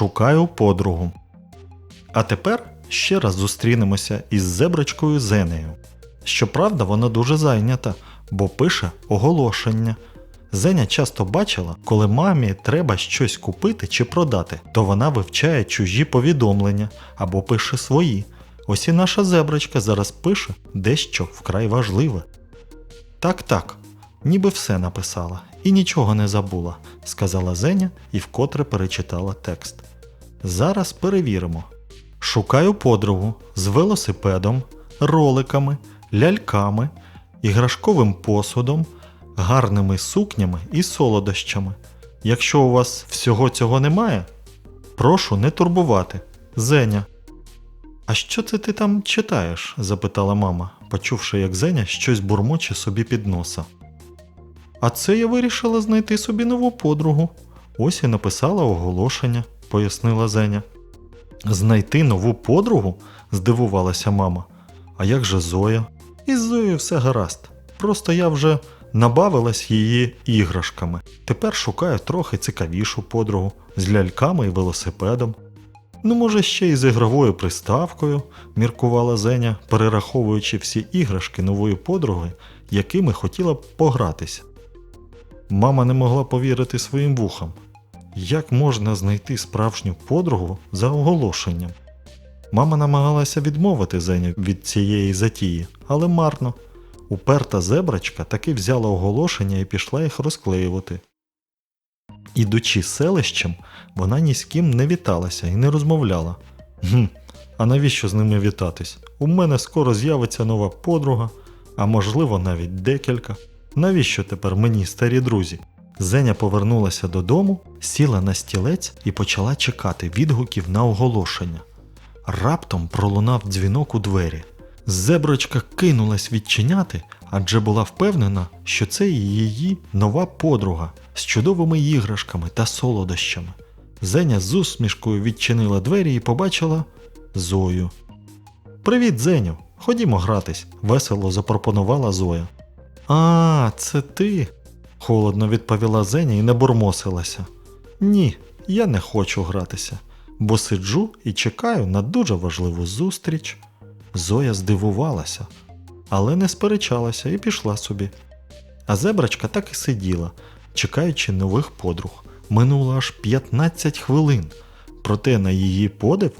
Шукаю подругу. А тепер ще раз зустрінемося із зеброчкою Зенею. Щоправда, вона дуже зайнята, бо пише оголошення. Зеня часто бачила, коли мамі треба щось купити чи продати, то вона вивчає чужі повідомлення або пише свої. Ось і наша зеброчка зараз пише дещо вкрай важливе. Так, так, ніби все написала і нічого не забула, сказала Зеня і вкотре перечитала текст. Зараз перевіримо. Шукаю подругу з велосипедом, роликами, ляльками, іграшковим посудом, гарними сукнями і солодощами. Якщо у вас всього цього немає, прошу не турбувати. Зеня. А що це ти там читаєш? запитала мама, почувши, як Зеня щось бурмоче собі під носа. А це я вирішила знайти собі нову подругу. Ось і написала оголошення, пояснила Зеня. Знайти нову подругу? здивувалася мама. А як же Зоя? Із Зоєю все гаразд. Просто я вже набавилась її іграшками. Тепер шукаю трохи цікавішу подругу з ляльками і велосипедом. Ну, може, ще й з ігровою приставкою, міркувала Зеня, перераховуючи всі іграшки нової подруги, якими хотіла б погратися. Мама не могла повірити своїм вухам. Як можна знайти справжню подругу за оголошенням? Мама намагалася відмовити Зеню від цієї затії, але марно. Уперта зебрачка таки взяла оголошення і пішла їх розклеювати. Ідучи селищем, вона ні з ким не віталася і не розмовляла. Гм, а навіщо з ними вітатись? У мене скоро з'явиться нова подруга, а можливо навіть декілька. Навіщо тепер мені старі друзі? Зеня повернулася додому, сіла на стілець і почала чекати відгуків на оголошення. Раптом пролунав дзвінок у двері. Зеброчка кинулась відчиняти, адже була впевнена, що це її нова подруга з чудовими іграшками та солодощами. Зеня з усмішкою відчинила двері і побачила Зою. Привіт, Зеню! Ходімо гратись, весело запропонувала Зоя. А, це ти? Холодно відповіла Зеня і не бурмосилася. Ні, я не хочу гратися, бо сиджу і чекаю на дуже важливу зустріч. Зоя здивувалася, але не сперечалася і пішла собі. А зебрачка так і сиділа, чекаючи нових подруг. Минуло аж 15 хвилин, проте на її подив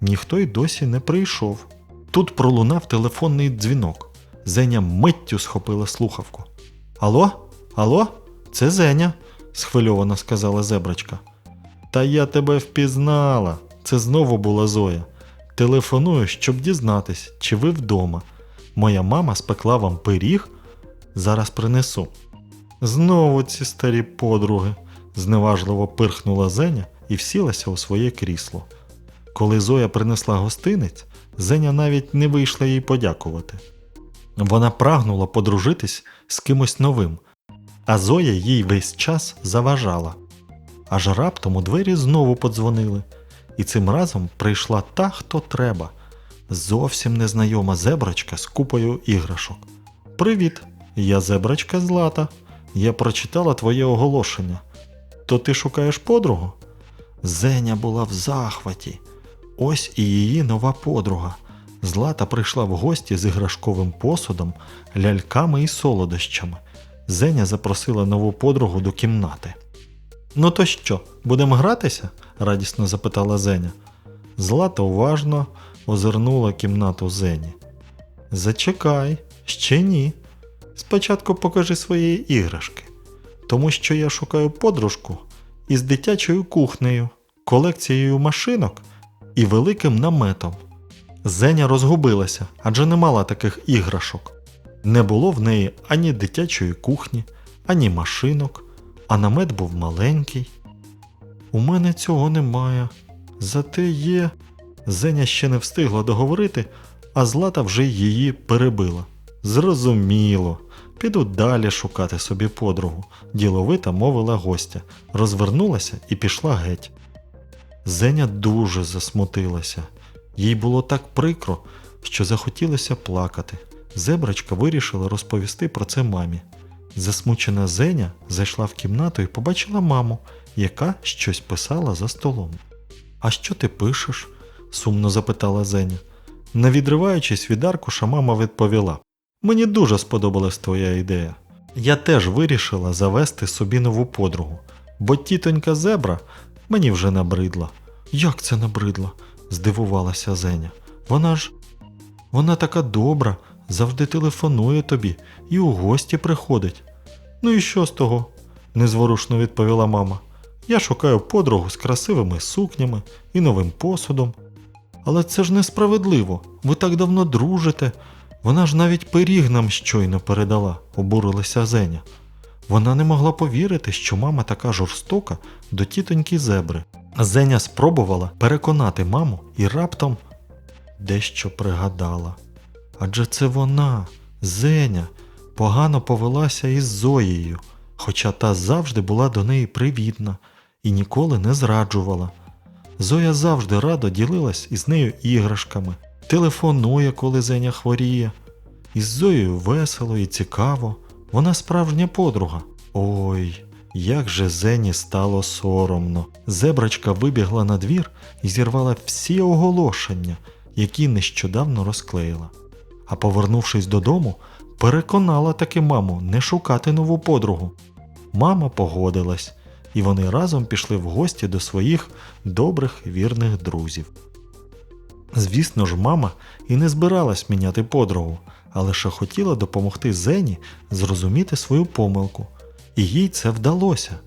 ніхто й досі не прийшов. Тут пролунав телефонний дзвінок. Зеня миттю схопила слухавку. Алло? Алло? Це Зеня, схвильовано сказала зебрачка. Та я тебе впізнала. Це знову була Зоя. Телефоную, щоб дізнатись, чи ви вдома. Моя мама спекла вам пиріг. Зараз принесу. Знову ці старі подруги, зневажливо пирхнула Зеня і всілася у своє крісло. Коли Зоя принесла гостинець, Зеня навіть не вийшла їй подякувати. Вона прагнула подружитись з кимось новим, а Зоя їй весь час заважала. Аж раптом у двері знову подзвонили, і цим разом прийшла та, хто треба. Зовсім незнайома зебрачка з купою іграшок. Привіт, я зебрачка Злата. Я прочитала твоє оголошення. То ти шукаєш подругу? Зеня була в захваті. Ось і її нова подруга. Злата прийшла в гості з іграшковим посудом, ляльками і солодощами. Зеня запросила нову подругу до кімнати. Ну то що, будемо гратися? радісно запитала Зеня. Злата уважно озирнула кімнату Зені. Зачекай, ще ні. Спочатку покажи свої іграшки, тому що я шукаю подружку із дитячою кухнею, колекцією машинок і великим наметом. Зеня розгубилася, адже не мала таких іграшок. Не було в неї ані дитячої кухні, ані машинок, а намет був маленький. У мене цього немає. Зате є. Зеня ще не встигла договорити, а Злата вже її перебила. Зрозуміло, піду далі шукати собі подругу, діловито мовила гостя, розвернулася і пішла геть. Зеня дуже засмутилася. Їй було так прикро, що захотілося плакати. Зебрачка вирішила розповісти про це мамі. Засмучена Зеня зайшла в кімнату і побачила маму, яка щось писала за столом. А що ти пишеш? сумно запитала Зеня. Не відриваючись від аркуша, мама відповіла: Мені дуже сподобалась твоя ідея. Я теж вирішила завести собі нову подругу, бо тітонька зебра мені вже набридла. Як це набридла? здивувалася Зеня. Вона ж вона така добра, завжди телефонує тобі і у гості приходить. Ну і що з того? незворушно відповіла мама. Я шукаю подругу з красивими сукнями і новим посудом. Але це ж несправедливо. Ви так давно дружите. Вона ж навіть пиріг нам щойно передала, обурилася Зеня. Вона не могла повірити, що мама така жорстока до тітоньки зебри. Зеня спробувала переконати маму і раптом дещо пригадала. Адже це вона, Зеня, погано повелася із Зоєю, хоча та завжди була до неї привітна і ніколи не зраджувала. Зоя завжди радо ділилась із нею іграшками, телефонує, коли Зеня хворіє. Із Зоєю весело і цікаво. Вона справжня подруга. Ой, як же Зені стало соромно. Зебрачка вибігла на двір і зірвала всі оголошення, які нещодавно розклеїла. А повернувшись додому, переконала таки маму не шукати нову подругу. Мама погодилась, і вони разом пішли в гості до своїх добрих вірних друзів. Звісно ж, мама і не збиралась міняти подругу, а лише хотіла допомогти Зені зрозуміти свою помилку. І їй це вдалося.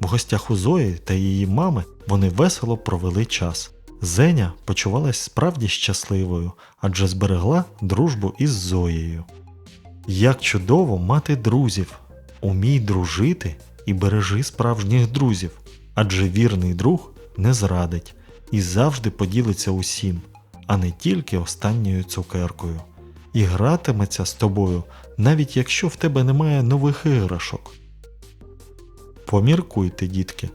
В гостях у Зої та її мами вони весело провели час. Зеня почувалась справді щасливою, адже зберегла дружбу із Зоєю. Як чудово мати друзів! Умій дружити і бережи справжніх друзів, адже вірний друг не зрадить і завжди поділиться усім, а не тільки останньою цукеркою, і гратиметься з тобою, навіть якщо в тебе немає нових іграшок. Поміркуйте, дітки,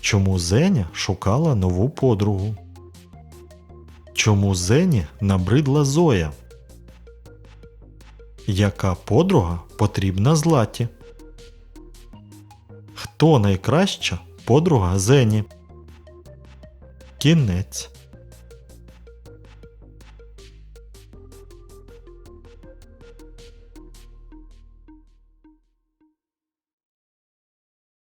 чому Зеня шукала нову подругу? Чому Зені набридла Зоя? Яка подруга потрібна златі? Хто найкраща подруга Зені? Кінець.